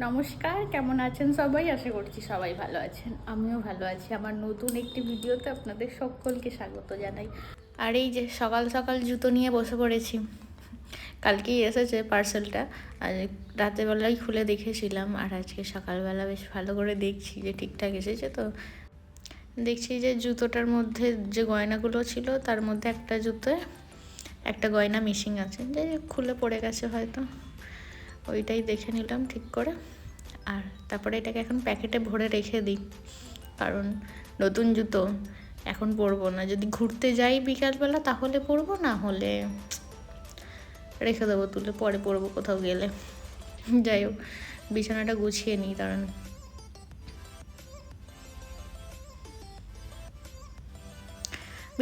নমস্কার, কেমন আছেন সবাই? আশা করছি সবাই ভালো আছেন। আমিও ভালো আছি। আমার নতুন একটি ভিডিওতে আপনাদের সকলকে স্বাগত জানাই। আর এই যে সকাল সকাল জুতো নিয়ে বসে পড়েছি। কালকেই এসেছে পার্সেলটা। আর রাতেরবেলায় খুলে দেখেছিলাম। আর আজকে সকালবেলা বেশ ভালো করে দেখছি যে ঠিকঠাক এসেছে তো। দেখছি যে জুতোটার মধ্যে যে গয়নাগুলো ছিল, তার মধ্যে একটা জুতোয় একটা গয়না মিসিং আছে। যে খুলে পড়ে গেছে হয়তো। ওইটাই দেখে নিলাম ঠিক করে। আর তারপরে এটাকে এখন প্যাকেটে ভরে রেখে দিই। কারণ নতুন জুতো এখন পরবো না। যদি ঘুরতে যাই বিকালবেলা তাহলে পরবো, না হলে রেখে দেবো, তুলে পরে পরবো কোথাও গেলে। যাই হোক, বিছানাটা গুছিয়ে নিই, কারণ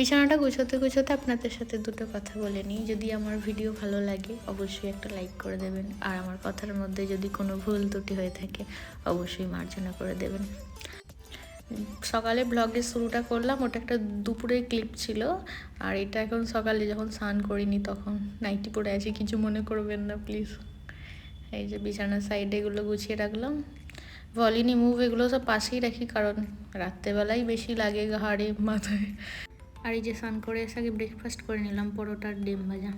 বিছানাটা গুছোতে গুছোতে আপনাদের সাথে দুটো কথা বলে নিই। যদি আমার ভিডিও ভালো লাগে, অবশ্যই একটা লাইক করে দেবেন। আর আমার কথার মধ্যে যদি কোনো ভুল ত্রুটি হয়ে থাকে, অবশ্যই মার্জনা করে দেবেন। সকালে ব্লগের শুরুটা করলাম, ওটা একটা দুপুরের ক্লিপ ছিল। আর এটা এখন সকালে যখন স্নান করিনি, তখন নাইটি পরে আছি, কিছু মনে করবেন না প্লিজ এই যে বিছানার সাইডে এগুলো গুছিয়ে রাখলাম। ভলিনি মুভ এগুলো সব পাশেই রাখি, কারণ রাত্রেবেলাই বেশি লাগে ঘাড়ে, মাথায়। আর এই যে স্নান করে এসে আগে ব্রেকফাস্ট করে নিলাম, পরোটার ডিম ভাজা।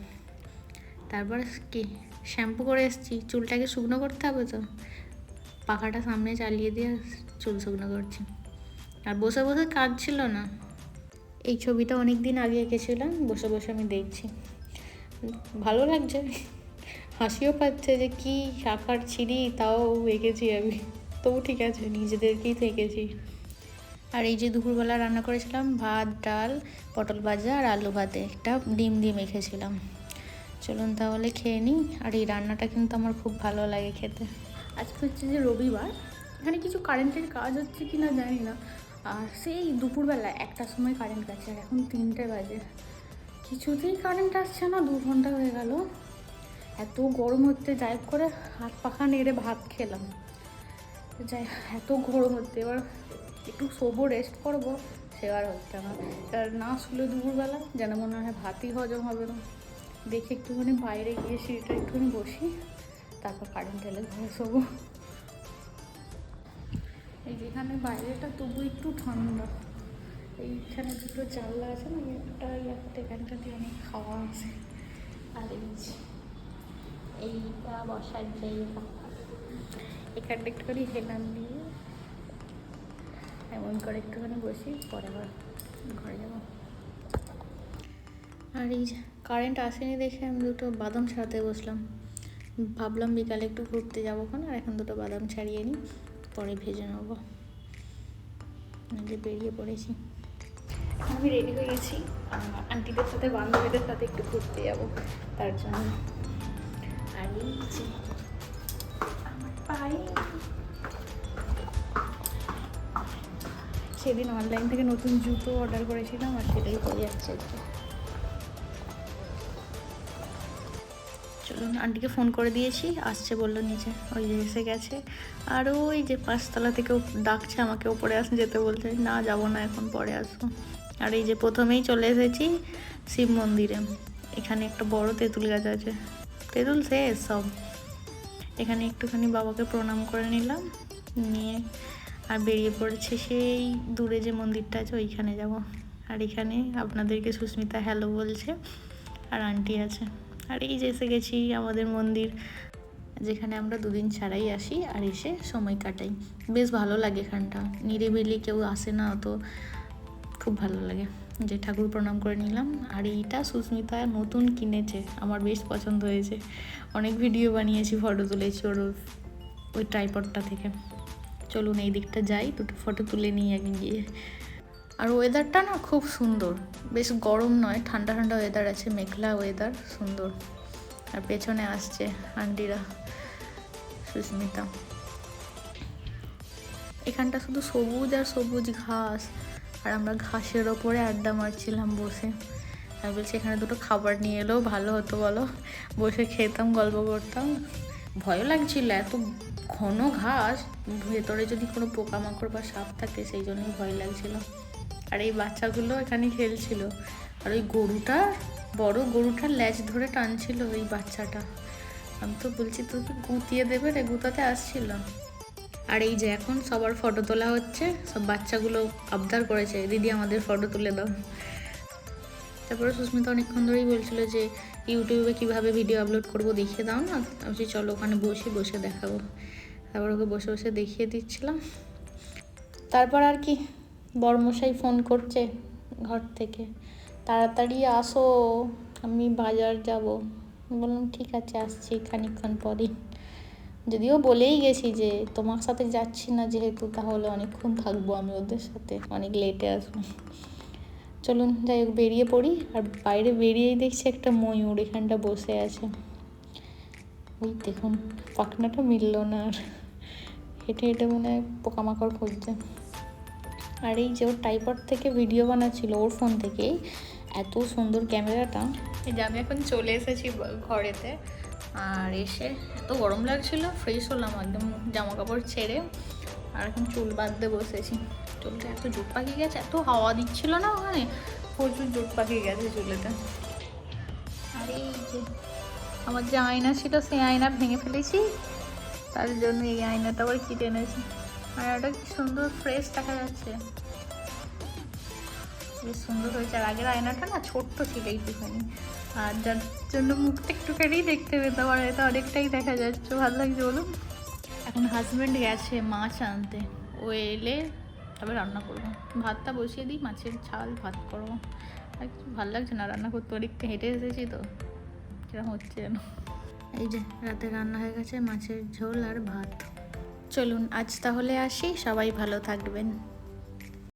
তারপর কি? শ্যাম্পু করে এসেছি। চুলটাকে শুকনো করতে হবে তো? পাখাটা সামনে চালিয়ে দিয়ে চুল শুকনো করছি। আর বসে বসে কাজ ছিল না। এই ছবিটা অনেক দিন আগে এঁকেছিলাম, বসে বসে আমি দেখছি। ভালো লাগছে। হাসিও পাচ্ছে যে কি আকার ছিঁড়ি, তাও এঁকেছি আমি। তবু ঠিক আছে, নিজেদেরকেই তো এঁকেছি। আর এই যে দুপুরবেলা রান্না করেছিলাম, ভাত, ডাল, পটল ভাজা আর আলু ভাতে। একটা ডিম দিয়ে মেখেছিলাম। চলুন তাহলে খেয়ে নিই। আর এই রান্নাটা কিন্তু আমার খুব ভালো লাগে খেতে। আজকে হচ্ছে যে রবিবার। এখানে কিছু কারেন্টের কাজ হচ্ছে কি না জানি না। আর সেই দুপুরবেলা একটার সময় কারেন্ট গেছে, আর এখন তিনটে বাজে। কিছুতেই কারেন্ট আসছে না, দু ঘণ্টা হয়ে গেল। এত গরম হচ্ছে, যাই করে হাত পাখা নেড়ে ভাত খেলাম। যাই এত গরম হচ্ছে। এবার একটু শোবো রেস্ট করব সেবার হচ্ছে না। আর না শুলে দুপুরবেলা, যেন মনে হয় ভাতই হজম হবে না। দেখে একটুখানি বাইরে গিয়ে সিঁড়িটা একটুখানি বসি, তারপর কারেন্ট এলে ঘরে শোবো। এই যেখানে বাইরেটা তবু একটু ঠান্ডা। এইখানে দুটো জানলা আছে না, একটা একটা এখানটাতে অনেক খাওয়া আছে। আর এই এইটা বসার জায়গা। এখানটা একটুখানি হেলান দিয়ে এমন করে একটুখানি বসি পরে আবার ঘরে যাব। আর এই কারেন্ট আসেনি দেখে আমি দুটো বাদাম ছাড়াতে বসলাম। ভাবলাম বিকালে একটু ঘুরতে যাব ওখানে আর এখন দুটো বাদাম ছাড়িয়ে নিই পরে ভেজে নেব। যে বেরিয়ে পড়েছি। আমি রেডি হয়ে গেছি আন্টিদের সাথে বান্ধবীদের সাথে একটু ঘুরতে যাব তার জন্য। আর এই আমার পায়ে সেদিন অনলাইন থেকে নতুন জুতো অর্ডার করেছিলাম আর সেটাই পরে যাচ্ছে চলুন, আন্টিকে ফোন করে দিয়েছি, আসছে বলল নিচে, ওই যে এসে গেছে। আর ওই যে পাঁচতলা থেকেও ডাকছে আমাকে, ওপরে আসতে যেতে বলছে, না, যাব না, এখন পরে আসব। আর এই যে প্রথমেই চলে এসেছি শিব মন্দিরে। এখানে একটা বড় তেঁতুল গাছ আছে। তেঁতুল শেষ সব। এখানে একটুখানি বাবাকে প্রণাম করে নিলাম। নিয়ে আর বেরিয়ে পড়েছে সেই দূরে যে মন্দিরটা আছে, ওইখানে যাব। আর এখানে আপনাদেরকে সুস্মিতা হ্যালো বলছে, আর আন্টি আছে। আর এই যে এসে গেছি আমাদের মন্দির, যেখানে আমরা দুদিন ছাড়াই আসি আর এসে সময় কাটাই। বেশ ভালো লাগে এখানটা। নিরিবিলি কেউ আসে না, অত খুব ভালো লাগে। যে ঠাকুর প্রণাম করে নিলাম, আর এইটা সুস্মিতা নতুন কিনেছে, আমার বেশ পছন্দ হয়েছে। অনেক ভিডিও বানিয়েছি ফটো তুলেছি ওর ওই ট্রাইপডটা থেকে। চলুন এই দিকটা যাই, দুটো ফটো তুলে নিই আগে গিয়ে। আর ওয়েদারটা না খুব সুন্দর। বেশ গরম নয়, ঠান্ডা ঠান্ডা ওয়েদার আছে, মেঘলা ওয়েদার সুন্দর। আর পেছনে আসছে আন্টিরা, সুস্মিতা। এখানটা শুধু সবুজ আর সবুজ ঘাস। আর আমরা ঘাসের ওপরে আড্ডা মারছিলাম বসে। আর বলছি, এখানে দুটো খাবার নিয়ে এলেও ভালো হতো বলো। বসে খেতাম, গল্প করতাম। ভয়ও লাগছিল, এত ঘন ঘাস, ভেতরে যদি কোনো পোকামাকড় বা সাপ থাকে, সেই জন্যই ভয় লাগছিল। আর এই বাচ্চাগুলো এখানে খেলছিল। আর ওই গরুটা, বড় গরুটার ল্যাজ ধরে টানছিল ওই বাচ্চাটা। আমি তো বলছি কি গুতিয়ে দেবে রে? গুতাতে আসছিল আর এই যে এখন সবার ফটো তোলা হচ্ছে, সব বাচ্চাগুলো আবদার করেছে, দিদি আমাদের ফটো তুলে দাও। তারপরে সুস্মিতা অনেকক্ষণ ধরেই বলছিল যে, ইউটিউবে কীভাবে ভিডিও আপলোড করব দেখিয়ে দাও না? আমি চলো ওখানে বসে বসে দেখাবো। তারপর ওকে বসে বসে দেখিয়ে দিচ্ছিলাম। তারপর আর কি, বড়মশাই ফোন করছে ঘর থেকে। তাড়াতাড়ি আসো, আমি বাজার যাব। বললাম, ঠিক আছে, আসছি খানিকক্ষণ পরেই। যদিও বলেই গেছি যে, তোমার সাথে যাচ্ছি না যেহেতু, তাহলে অনেকক্ষণ থাকব আমি ওদের সাথে। অনেক লেটে আসব। চলুন যাই হোক, বেরিয়ে পড়ি। আর বাইরে বেরিয়েই দেখছি একটা ময়ূর এখানটা বসে আছে। ওই দেখুন, পাখনাটা মিললো না আর। হেঁটে হেঁটে মনে হয় পোকামাকড় খুঁজছে। আর এই যে ওর টাইপড থেকে ভিডিও বানাচ্ছিল, ওর ফোন থেকেই, এত সুন্দর ক্যামেরাটা এই যে আমি এখন চলে এসেছি ঘরেতে। আর এসে এত গরম লাগছিল ফ্রেশ হলাম একদম জামা কাপড় ছেড়ে। আর এখন চুল বাঁধতে বসেছি। চুলটা এত জোট পাকিয়ে গেছে, এত হাওয়া দিচ্ছিল না ওখানে? প্রচুর জোট পাকিয়ে গেছে চুলেতে। আর এই যে আমার যে আয়না ছিল, সেই আয়না ভেঙে ফেলেছি। তার জন্য এই আয়নাটা আবার কিনে এনেছি। আয়নাটা কি সুন্দর ফ্রেশ দেখা যাচ্ছে। বেশ সুন্দর হয়েছে। আর আগের আয়নাটা না ছোট্ট ছিল এইটুখানি আর যার জন্য মুখটা একটুখানি দেখতে পেতাম, আর এটা অনেকটাই দেখা যাচ্ছে। ভালো লাগছে বলুন? এখন হাজব্যান্ড গেছে মাছ আনতে ও এলে তবে রান্না করব। ভাতটা বসিয়ে দিই মাছের ছাল ভাত করব। আর কিছু ভালো লাগছে না রান্না করতে অনেকটা হেঁটে এসেছি তো। কীরকম হচ্ছে যেন। এই যে রাতে রান্না হয়ে গেছে মাছের ঝোল আর ভাত। চলুন আজ তাহলে আসি সবাই ভালো থাকবেন।